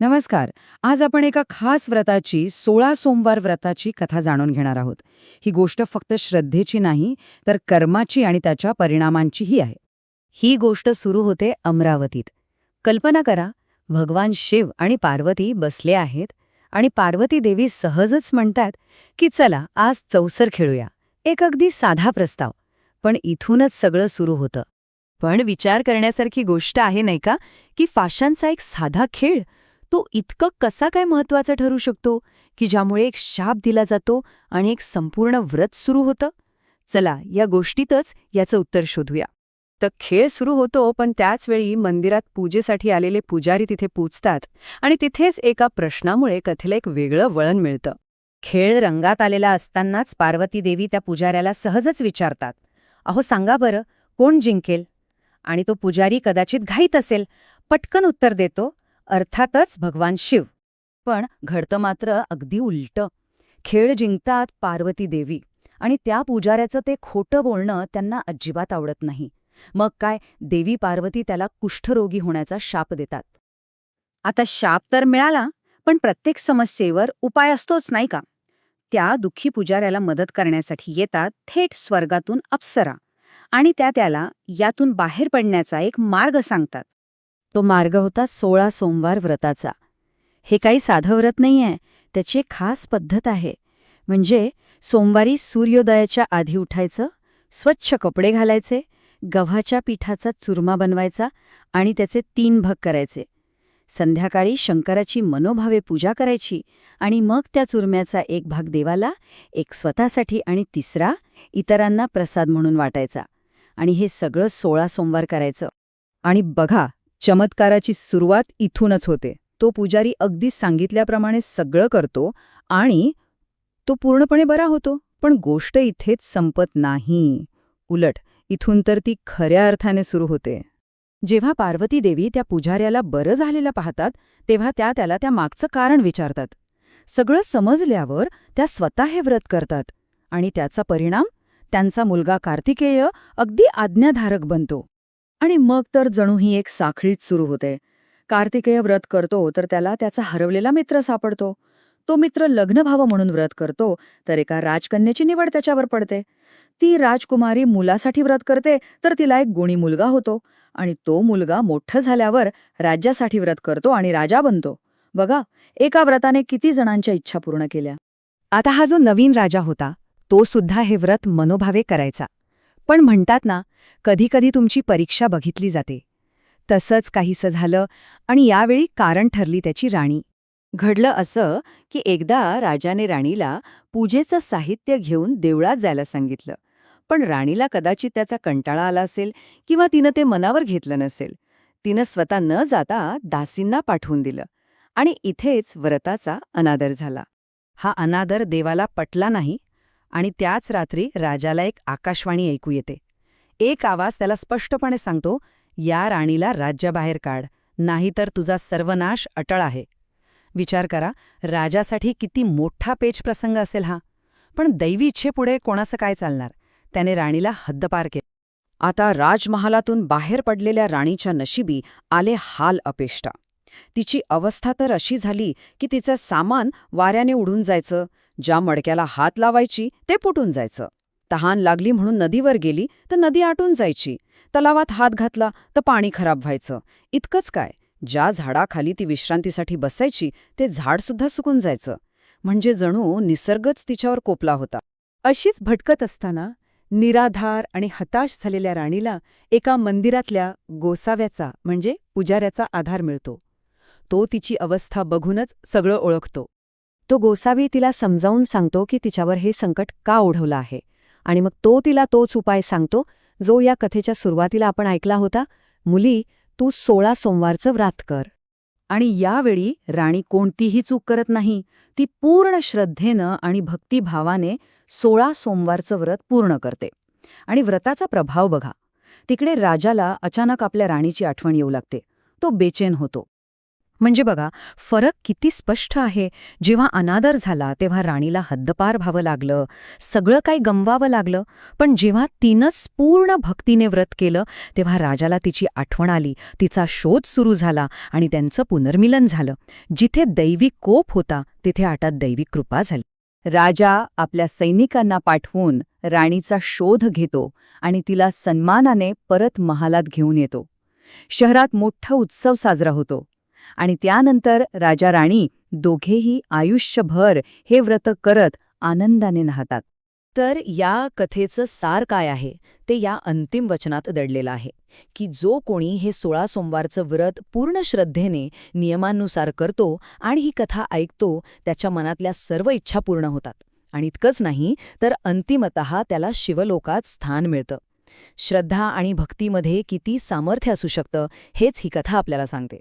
नमस्कार. आज आपण एका खास व्रताची सोळा सोमवार व्रताची कथा जाणून घेणार आहोत. ही गोष्ट फक्त श्रद्धेची नाही तर कर्माची आणि त्याच्या परिणामांचीही आहे. ही गोष्ट सुरू होते अमरावतीत. कल्पना करा भगवान शिव आणि पार्वती बसले आहेत आणि पार्वती देवी सहजच म्हणतात की चला आज चौसर खेळूया. एक अगदी साधा प्रस्ताव. पण इथूनच सगळं सुरू होतं. पण विचार करण्यासारखी गोष्ट आहे नाही का की फाशांचा एक साधा खेळ तो इतकं कसा काय महत्त्वाचा ठरू शकतो की ज्यामुळे एक शाप दिला जातो आणि एक संपूर्ण व्रत सुरू होतं? चला या गोष्टीतच याचं उत्तर शोधूया. तर खेळ सुरू होतो पण त्याचवेळी मंदिरात पूजेसाठी आलेले पुजारी तिथे पूजतात आणि तिथेच एका प्रश्नामुळे कथेला एक वेगळं वळण मिळतं. खेळ रंगात आलेला असतानाच पार्वती देवी त्या पुजाऱ्याला सहजच विचारतात. अहो सांगा बरं कोण जिंकेल? आणि तो पुजारी कदाचित घाईत असेल. पटकन उत्तर देतो अर्थातच भगवान शिव. पण घडतं मात्र अगदी उलटं. खेळ जिंकतात पार्वती देवी आणि त्या पुजाऱ्याचं ते खोटं बोलणं त्यांना अजिबात आवडत नाही. मग काय देवी पार्वती त्याला कुष्ठरोगी होण्याचा शाप देतात. आता शाप तर मिळाला पण प्रत्येक समस्येवर उपाय असतोच नाही का? त्या दुःखी पुजाऱ्याला मदत करण्यासाठी येतात थेट स्वर्गातून अप्सरा आणि त्या त्याला यातून बाहेर पडण्याचा एक मार्ग सांगतात. तो मार्ग होता सोळा सोमवार व्रताचा. हे काही साधं व्रत नाहीये त्याची एक खास पद्धत आहे. म्हणजे सोमवारी सूर्योदयाच्या आधी उठायचं स्वच्छ कपडे घालायचे गव्हाच्या पिठाचा चुरमा बनवायचा आणि त्याचे तीन भग करायचे. संध्याकाळी शंकराची मनोभावे पूजा करायची आणि मग त्या चुरम्याचा एक भाग देवाला एक स्वतःसाठी आणि तिसरा इतरांना प्रसाद म्हणून वाटायचा. आणि हे सगळं सोळा सोमवार करायचं. आणि बघा चमत्काराची सुरुवात इथूनच होते. तो पुजारी अगदी सांगितल्याप्रमाणे सगळं करतो आणि तो पूर्णपणे बरा होतो. पण गोष्ट इथेच संपत नाही. उलट इथून तर ती खऱ्या अर्थाने सुरू होते. जेव्हा पार्वती देवी त्या पुजाऱ्याला बरं झालेलं पाहतात तेव्हा त्या त्याला त्या मागचं कारण विचारतात. सगळं समजल्यावर त्या स्वतः हे व्रत करतात आणि त्याचा परिणाम त्यांचा मुलगा कार्तिकेय अगदी आज्ञाधारक बनतो. आणि मग तर जणू ही एक साखळीच सुरू होते. कार्तिकेय व्रत करतो तर त्याला त्याचा हरवलेला मित्र सापडतो. तो मित्र लग्नभाव म्हणून व्रत करतो तर एका राजकन्याची निवड त्याच्यावर पडते. ती राजकुमारी मुलासाठी व्रत करते तर तिला एक गुणी मुलगा होतो. आणि तो मुलगा मोठं झाल्यावर राज्यासाठी व्रत करतो आणि राजा बनतो. बघा एका व्रताने किती जणांच्या इच्छा पूर्ण केल्या. आता हा जो नवीन राजा होता तो सुद्धा हे व्रत मनोभावे करायचा. पण म्हणतात ना कधीकधी तुमची परीक्षा बघितली जाते. तसंच काहीसं झालं आणि यावेळी कारण ठरली त्याची राणी. घडलं असं की एकदा राजाने राणीला पूजेचं साहित्य घेऊन देवळात जायला सांगितलं. पण राणीला कदाचित त्याचा कंटाळा आला असेल किंवा तिनं ते मनावर घेतलं नसेल. तिनं स्वतः न जाता दासींना पाठवून दिलं आणि इथेच व्रताचा अनादर झाला. हा अनादर देवाला पटला नाही आणि त्याच रात्री राजाला एक आकाशवाणी ऐकू येते. एक आवाज त्याला स्पष्टपणे सांगतो या राणीला राज्याबाहेर काढ नाहीतर तुझा सर्वनाश अटळ आहे. विचार करा राजासाठी किती मोठा पेच प्रसंग असेल हा. पण दैवी इच्छेपुढे कोणाचं काय चालणार? त्याने राणीला हद्दपार केले. आता राजमहालातून बाहेर पडलेल्या राणीच्या नशिबी आले हाल अपेष्टा. तिची अवस्था तर अशी झाली की तिचं सामान वाऱ्याने उडून जायचं ज्या मडक्याला हात लावायची ते फुटून जायचं. तहान लागली म्हणून नदीवर गेली तर नदी आटून जायची. तलावात हात घातला तर पाणी खराब व्हायचं. इतकंच काय? ज्या झाडाखाली ती विश्रांतीसाठी बसायची ते झाडसुद्धा सुकून जायचं. म्हणजे जणू निसर्गच तिच्यावर कोपला होता. अशीच भटकत असताना निराधार आणि हताश झालेल्या राणीला एका मंदिरातल्या गोसाव्याचा म्हणजे पुजाऱ्याचा आधार मिळतो. तो तिची अवस्था बघूनच सगळं ओळखतो. तो गोसावी तिला समजावून सांगतो की तिच्यावर हे संकट का ओढवलं आहे. आणि मग तो तिला तोच उपाय सांगतो जो या कथेच्या सुरुवातीला आपण ऐकला होता मुली तू सोळा सोमवारचं व्रात कर. आणि यावेळी राणी कोणतीही चूक करत नाही. ती पूर्ण श्रद्धेनं आणि भक्तिभावाने सोळा सोमवारचं व्रत पूर्ण करते. आणि व्रताचा प्रभाव बघा. तिकडे राजाला अचानक आपल्या राणीची आठवण येऊ लागते. तो बेचेन होतो. म्हणजे बघा फरक किती स्पष्ट आहे. जेव्हा अनादर झाला तेव्हा राणीला हद्दपार व्हावं लागलं. सगळं काही गमवावं लागलं. पण जेव्हा तिनंच पूर्ण भक्तीने व्रत केलं तेव्हा राजाला तिची आठवण आली. तिचा शोध सुरू झाला आणि त्यांचं पुनर्मिलन झालं. जिथे दैविक कोप होता तिथे आटात दैविक कृपा झाली. राजा आपल्या सैनिकांना पाठवून राणीचा शोध घेतो आणि तिला सन्मानाने परत महालात घेऊन येतो. शहरात मोठा उत्सव साजरा होतो. आणि त्यानंतर राजा राणी दोघेही आयुष्यभर हे व्रत करत आनंदाने नाहतात तर या कथेचं सार काय आहे? ते या अंतिम वचनात दडलेलं आहे की जो कोणी हे सोळा सोमवारचं व्रत पूर्ण श्रद्धेने नियमांनुसार करतो आणि ही कथा ऐकतो त्याच्या मनातल्या सर्व इच्छा पूर्ण होतात. आणि इतकंच नाही तर अंतिमत त्याला शिवलोकात स्थान मिळतं. श्रद्धा आणि भक्तीमध्ये किती सामर्थ्य असू शकतं हेच ही कथा आपल्याला सांगते.